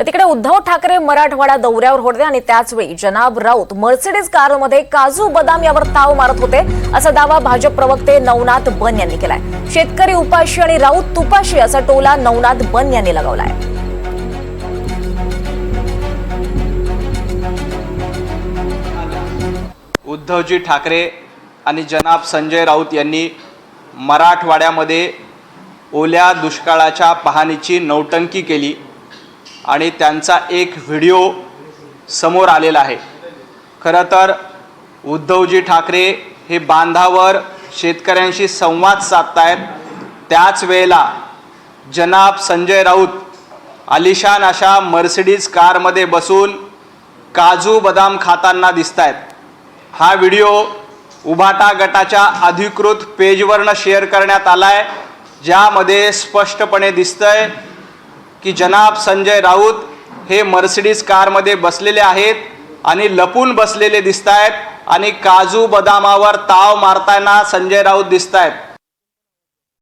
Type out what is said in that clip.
तर तिकडे उद्धव ठाकरे मराठवाडा दौऱ्यावर होते आणि त्याचवेळी जनाब राऊत मर्सिडीज कारमध्ये काजू बदाम यावर ताव मारत होते असा दावा भाजप प्रवक्ते नवनाथ बन यांनी केलाय. शेतकरी उपाशी आणि राऊत तुपाशी असा टोला नवनाथ बन यांनी लगावलाय. उद्धवजी ठाकरे आणि जनाब संजय राऊत यांनी मराठवाड्यामध्ये ओल्या दुष्काळाच्या पाहणीची नौटंकी केली. आणि त्यांचा एक व्हिडिओ समोर आलेला आहे. खरं तर उद्धवजी ठाकरे हे बांधावर शेतकऱ्यांशी संवाद साधतायत. त्याच वेळेला जनाब संजय राऊत आलिशान अशा मर्सिडीज कारमध्ये बसून काजू बदाम खाताना दिसत आहेत हा व्हिडिओ उभाटा गटाच्या अधिकृत पेजवरनं शेअर करण्यात आला आहे ज्यामध्ये स्पष्टपणे दिसतंय की जनाब संजय राऊत हे मर्सिडीज कारमध्ये बसलेले आहेत आणि लपून बसलेले दिसत आहेत आणि काजू बदामावर ताव मारताना संजय राऊत दिसत आहेत